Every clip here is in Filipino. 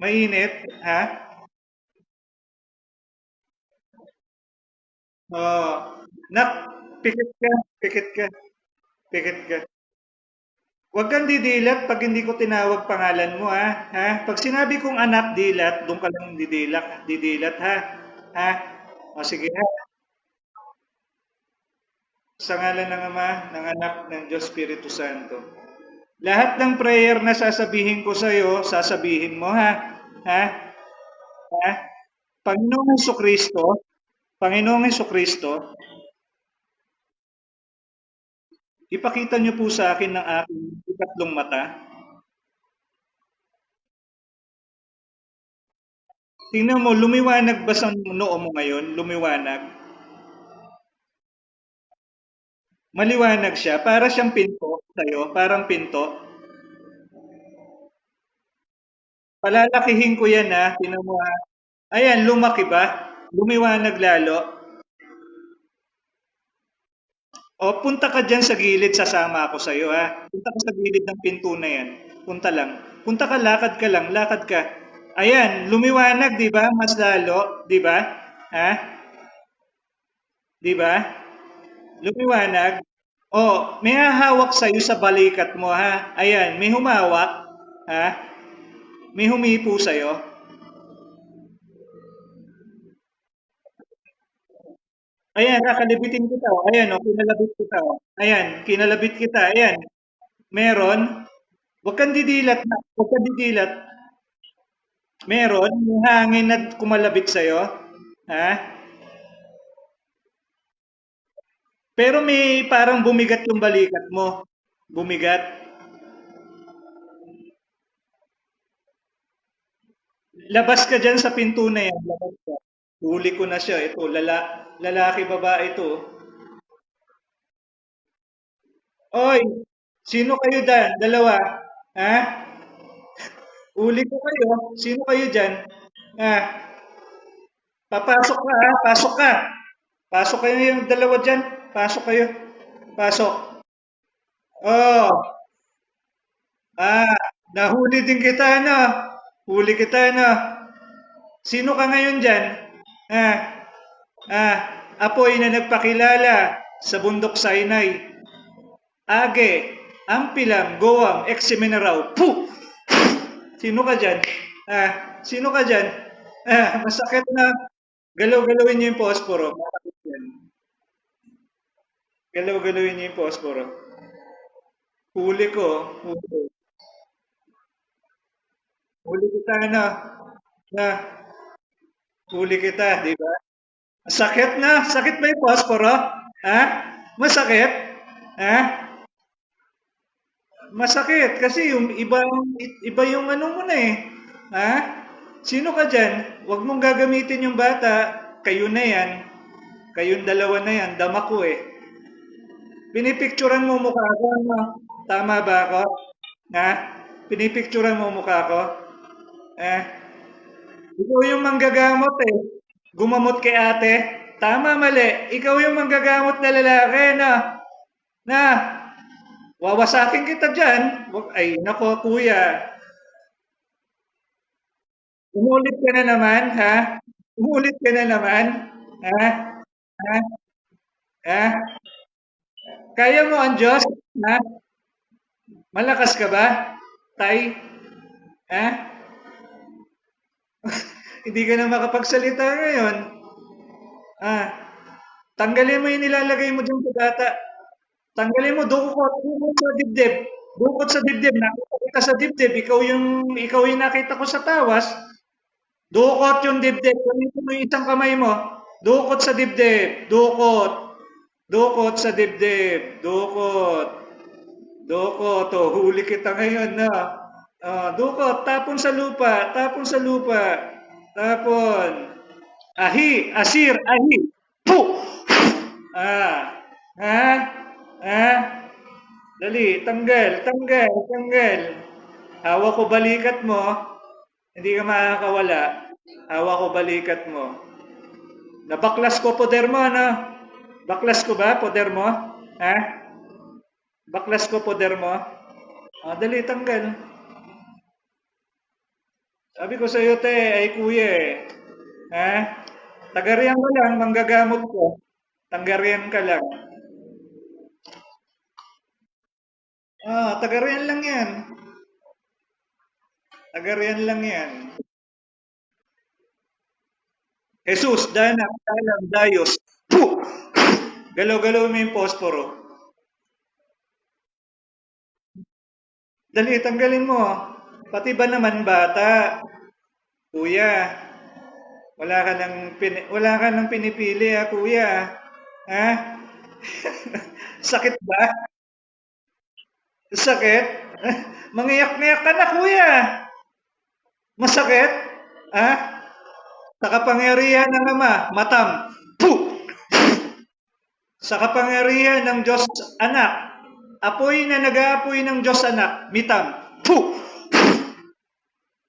Mainit, ha? Oo. Nak, pikit ka, pikit ka, pikit ka. Huwag kang didilat pag hindi ko tinawag pangalan mo, ha? Ha? Pag sinabi kong anak, dilat, doon ka lang didilak, didilat, ha? Ha? O sige, ha? Sa ngalan ng Ama, ng Anak, ng Diyos Espiritu Santo. Lahat ng prayer na sasabihin ko sa iyo, sasabihin mo, ha? Ha? Ha? Panginoong Heso Kristo, Panginoong Heso Kristo, ipakita niyo po sa akin ng aking ikatlong mata. Tingnan mo, lumiwanag ba sa noo mo ngayon? Lumiwanag. Maliwanag siya. Para siyang pinto sa'yo. Parang pinto. Palalakihin ko yan ha. Tingnan mo. Ayan, lumaki ba? Lumiwanag lalo. O, punta ka dyan sa gilid, sasama ako sa'yo, ha? Punta ka sa gilid ng pinto na yan. Punta lang. Punta ka, lakad ka lang, lakad ka. Ayan, lumiwanag, di ba? Mas lalo, di ba? Ha? Di ba? Lumiwanag. O, may hahawak sa'yo sa balikat mo, ha? Ayan, may humawak, ha? May humipo sa'yo. Ayan, kakalabitin kita. oh. Ayan, oh, kinalabit kita. oh. Ayan, kinalabit kita. Ayan. Meron. Huwag kang didilat na. Huwag kang didilat. Meron. May hangin na kumalabit sa'yo. Ha? Pero may parang bumigat yung balikat mo. Bumigat. Labas ka dyan sa pinto na yan. Labas ka. Huli ko na siya. Ito, lala, lalaki babae ito. Oy, sino kayo dyan? Dalawa. Ha? Uli ko kayo. Sino kayo dyan? Ha? Papasok ka ha? Pasok ka. Pasok kayo yung dalawa dyan. Pasok kayo. Pasok. Oh. Ah, nahuli din kita na. Huli kita na. Sino ka ngayon dyan? Ah, ah, apoy na nagpakilala sa bundok Sinai. Age, Ampilam, Goam, Eximenaraw. Puh! Sino ka dyan? Ah, sino ka dyan? Ah, masakit na. Galaw-galawin niyo yung posporo. Galaw-galawin niyo yung posporo. Huli ko. Huli. Huli kita na. Na. Huli kita, di ba? Sakit na. Sakit ba yung posporo? Ha? Masakit? Ha? Masakit kasi yung iba iba yung ano mo na eh. Ha? Sino ka diyan? Huwag mong gagamitin yung bata. Kayo na yan. Kayong dalawa na yan. Dama ko eh. Pinipicturan mo mukha ko. Ano? Tama ba ako? Ha? Pinipicturan mo mukha ko? Eh? Ikaw yung manggagamot eh. Gumamot kay ate. Tama, mali. Ikaw yung manggagamot na lalaki na. Na. Wawasakin kita dyan. Ay, nako, kuya. Umulit ka na naman, ha? Umulit ka na naman, ha? Ha? Ha? Kaya mo ang Diyos, ha? Malakas ka ba, tay? Ha? Hindi ka na makapagsalita ngayon. Ah, tanggalin mo yung nilalagay mo dyan sa bata. Tanggalin mo, dukot, dukot sa dibdib. Dukot sa dibdib. Nakita kita sa dibdib. Ikaw yung, ikaw yung nakita ko sa tawas. Dukot yung dibdib. Gamitin mo yung isang kamay mo. Dukot sa dibdib. Dukot. Dukot sa dibdib. Dukot. Dukot. Oh, huli kita ngayon na. Ah, dukot. Tapon sa lupa. Tapon sa lupa. Tapon. Ahi. Asir. Ahi. Puh! Ah. Ha? Ha? Dali, tanggal, tanggal, tanggal. Hawak ko balikat mo, hindi ka makakawala. Hawak ko balikat mo. Nabaklas ko poder mo, ano? Baklas ko ba, poder mo? Ha? Baklas ko poder mo? Ah, dali, tanggal. Sabi ko sa'yo, te, ay kuya eh. Ha? Tagariyan ka lang, manggagamot ko. Tagariyan ka lang. Ah, tagariyan lang yan. Tagariyan lang yan. Jesus, Danak, Dalang, Dayos. Puh! Galaw-galaw mo yung posporo. Dali, tanggalin mo. Pati ba naman bata? Kuya, wala ka nang pin wala ka nang pinipili ha, kuya. Ha? Sakit ba? Sakit? Mangiyak-ngiyak ka na, kuya. Masakit? Ha? Sa kapangyarihan ng Ama, matam. Sa kapangyarihan ng Diyos Anak, apoy na nag-aapoy ng Diyos Anak, mitam. Puh!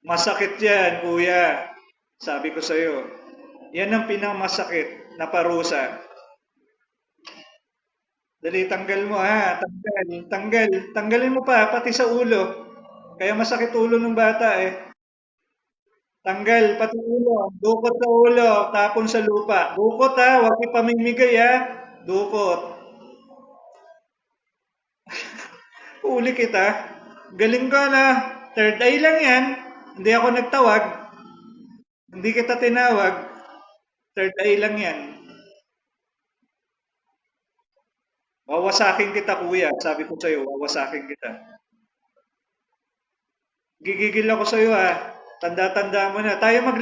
Masakit yan, kuya. Sabi ko sa'yo. Yan ang pinakamasakit na parusa. Dali, tanggal mo ha. Tanggal, tanggal. Tanggalin mo pa, pati sa ulo. Kaya masakit ulo ng bata eh. Tanggal, pati ulo. Dukot sa ulo, tapon sa lupa. Dukot ha, huwag ipamimigay ha. Dukot. Uli kita. Galing ka na. Third eye lang yan. Hindi ako nagtawag. Hindi kita tinawag. Third eye lang yan. Wawasakin kita kuya. Sabi ko sa'yo, wawasakin kita. Gigigil ako sa'yo ha. Tanda-tanda mo na. Tayo maglaban.